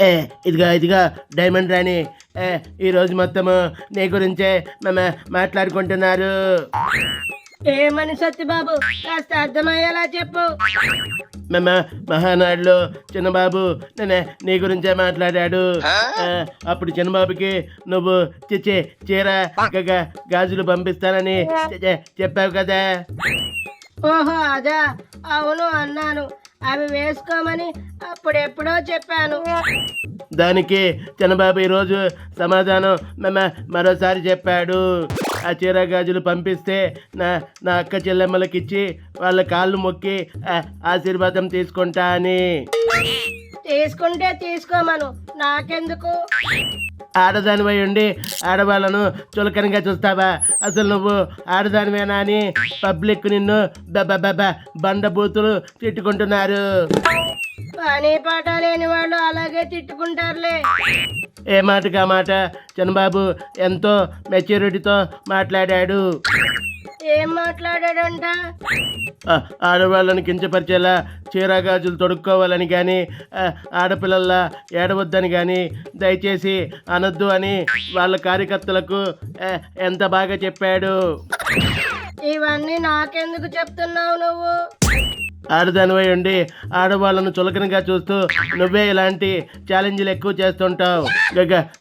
ఏ ఇదిగో ఇదిగో డైమండ్ రాణి. ఏ ఈరోజు మొత్తము నీ గురించే మేము మాట్లాడుకుంటున్నారు. ఏమని సత్యబాబు కాస్త అర్థమయ్యేలా చెప్పు. మేము మహానాడులో చిన్నబాబు నేనే నీ గురించే మాట్లాడాడు. ఆ, అప్పుడు చిన్నబాబుకి నువ్వు చిచ్చి చీర గాజులు పంపిస్తానని చె- చె- చెప్పావు కదా. ఓహో అదా అవును అన్నాను. అవి వేసుకోమని అప్పుడెప్పుడో చెప్పాను. దానికి చిన్నబాబు ఈరోజు సమాధానం మరోసారి చెప్పాడు. ఆ చీర గాజులు పంపిస్తే నా నా అక్క చెల్లెమ్మలకిచ్చి వాళ్ళ కాళ్ళు మొక్కి ఆశీర్వాదం తీసుకుంటా అని. తీసుకుంటే తీసుకోమను. నాకెందుకు? ఆడదానివై ఉండి ఆడవాళ్ళను చులకనగా చూస్తావా? అసలు నువ్వు ఆడదానివేనా అని పబ్లిక్ నిన్ను బ- బ- బ- బండ బూతులు తిట్టుకుంటున్నారు. పని పాట లేని వాళ్ళు అలాగే తిట్టుకుంటారులే. ఏ మాటకి ఆ మాట? చంద్రబాబు ఎంతో మెచ్యూరిటీతో మాట్లాడాడు. ఏం మాట్లాడాడంట? ఆడవాళ్ళని కించపరిచేలా చీర గాజులు తొడుక్కోవాలని కానీ ఆడపిల్లల్లా ఏడవద్దని కానీ దయచేసి అనొద్దు అని వాళ్ళ కార్యకర్తలకు ఎంత బాగా చెప్పాడు? ఇవన్నీ నాకెందుకు చెప్తున్నావు నువ్వు? ఆడదానివై ఉండి ఆడవాళ్ళను చులకనగా చూస్తూ నువ్వే ఇలాంటి ఛాలెంజ్లు ఎక్కువ చేస్తుంటావు.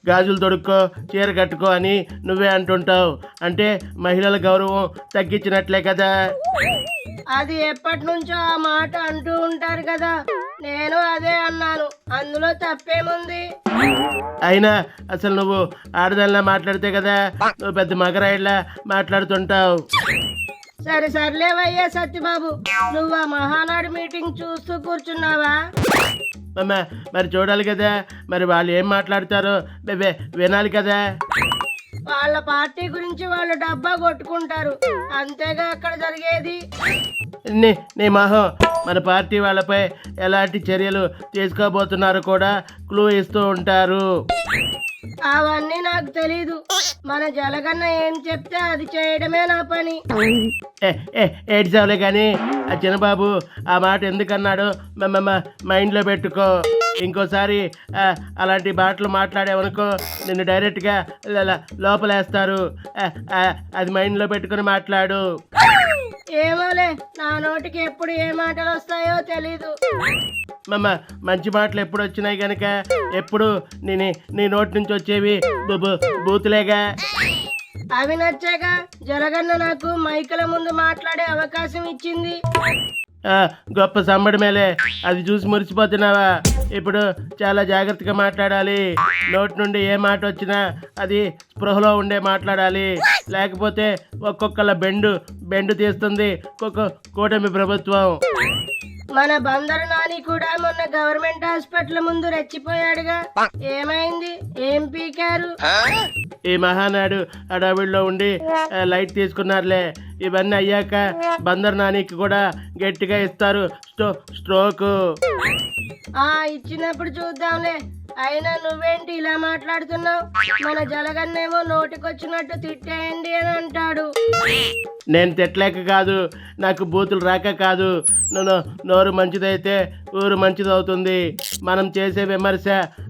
గాజులు తొడుక్కో చీర కట్టుకో అని నువ్వే అంటుంటావు. అంటే మహిళల గౌరవం తగ్గించినట్లే కదా. అది ఎప్పటి నుంచో ఆ మాట అంటూ ఉంటారు కదా. నేను అదే అన్నాను. అందులో తప్పేముంది? అయినా అసలు నువ్వు ఆడదానిలా మాట్లాడితే కదా నువ్వు పెద్ద మగరాయిలా మాట్లాడుతుంటావు. సరే సర్లేవయ్యా సత్యబాబు. నువ్వు ఆ మహానాడు మీటింగ్ చూస్తూ కూర్చున్నావా? అమ్మ మరి చూడాలి కదా. మరి వాళ్ళు ఏం మాట్లాడతారో వినాలి కదా. వాళ్ళ పార్టీ గురించి వాళ్ళు డబ్బా కొట్టుకుంటారు. అంతేగా అక్కడ జరిగేది? నీ నీ మొహం. మన పార్టీ వాళ్ళపై ఎలాంటి చర్యలు తీసుకోబోతున్నారో కూడా క్లూ ఇస్తూ ఉంటారు. అవన్నీ నాకు తెలీదు. మన జలగన్న ఏం చెప్తే అది చేయడమే నా పని. ఏడ్చావులే కానీ ఆ చిన్నబాబు ఆ మాట ఎందుకన్నాడో మైండ్లో పెట్టుకో. ఇంకోసారి అలాంటి మాటలు మాట్లాడావనుకో నిన్ను డైరెక్ట్గా లోపలేస్తారు. అది మైండ్లో పెట్టుకొని మాట్లాడు. ఏమోలే నా నోటికి ఎప్పుడు ఏ మాటలు వస్తాయో తెలీదు. మంచి మాటలు ఎప్పుడు వచ్చినాయి కనుక ఎప్పుడు? నీ నీ- నోటి నుంచి వచ్చేవి బూతులేగా? అవి నచ్చాక జలగన్న నాకు మైకుల ముందు మాట్లాడే అవకాశం ఇచ్చింది. గొప్ప సంబడి మేలే అది చూసి మురిసిపోతున్నావా? ఇప్పుడు చాలా జాగ్రత్తగా మాట్లాడాలి. నోటి నుండి ఏ మాట వచ్చినా అది స్పృహలో ఉండే మాట్లాడాలి. లేకపోతే ఒక్కొక్కళ్ళ బెండు బెండు తీస్తుంది. ఒక్కొక్క కూటమి ప్రభుత్వం. మన బందరు నాని కూడా మొన్న గవర్నమెంట్ హాస్పిటల్ ముందు రెచ్చిపోయాడుగా. ఏమైంది? ఏం పీకారు? ఈ మహానాడు అడవిలో ఉండి లైట్ తీసుకున్నారులే. ఇవన్నీ అయ్యాక బందర్ నానికి కూడా గట్టిగా ఇస్తారు స్టో స్ట్రోక్. ఆ ఇచ్చినప్పుడు చూద్దాంలే. అయినా నువ్వేంటి ఇలా మాట్లాడుతున్నావు? మన జలగన్నేమో నోటికొచ్చినట్టు తిట్టేయండి అని అంటాడు. నేను తిట్టలేక కాదు నాకు బూతులు రాక కాదు. నన్ను నోరు మంచిదైతే ఊరు మంచిదవుతుంది. మనం చేసే విమర్శ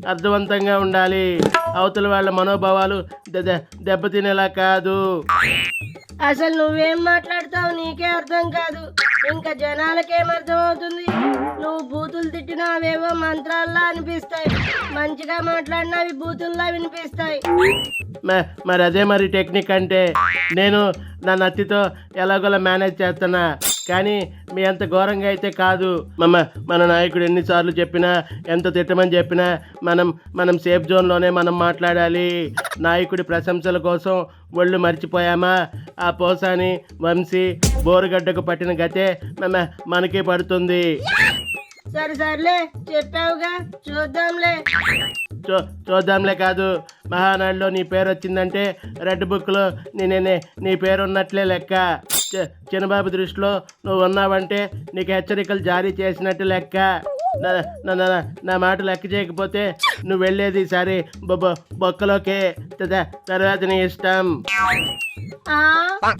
అర్థవంతంగా ఉండాలి. అవతల వాళ్ళ మనోభావాలు దెబ్బతినేలా కాదు. అసలు నువ్వేం మాట్లాడతావు నీకే అర్థం కాదు. ఇంకా జనాలకేం అర్థం అవుతుంది బూతులు అవేవో అనిపిస్తాయి. మంచిగా మాట్లాడినా అవి బూతుల్లా వినిపిస్తాయి. మరి అదే మరి టెక్నిక్ అంటే నేను నా నత్తితో ఎలాగోలా మేనేజ్ చేస్తున్నా. కానీ మీ అంత ఘోరంగా అయితే కాదు. మమ్మ మన నాయకుడు ఎన్నిసార్లు చెప్పినా ఎంత తిట్టమని చెప్పినా మనం మనం సేఫ్ జోన్లోనే మనం మాట్లాడాలి. నాయకుడి ప్రశంసల కోసం ఒళ్ళు మర్చిపోయామా? ఆ పోసాని వంశీ బోరుగడ్డకు పట్టిన గతే మమ్మ మనకే పడుతుంది. సరే సర్లే చెప్పావుగా చూద్దాంలే. చూ చూద్దాంలే కాదు. మహానాడులో నీ పేరు వచ్చిందంటే రెడ్ బుక్లో నేనే నీ పేరు ఉన్నట్లే లెక్క. చిన్నబాబు దృష్టిలో నువ్వు ఉన్నావంటే నీకు హెచ్చరికలు జారీ చేసినట్టు లెక్క. నా- నా- నా- నా మాట లెక్క చేయకపోతే నువ్వు వెళ్ళేది సరే బొక్కలోకే. తర్వాత నీ ఇష్టం.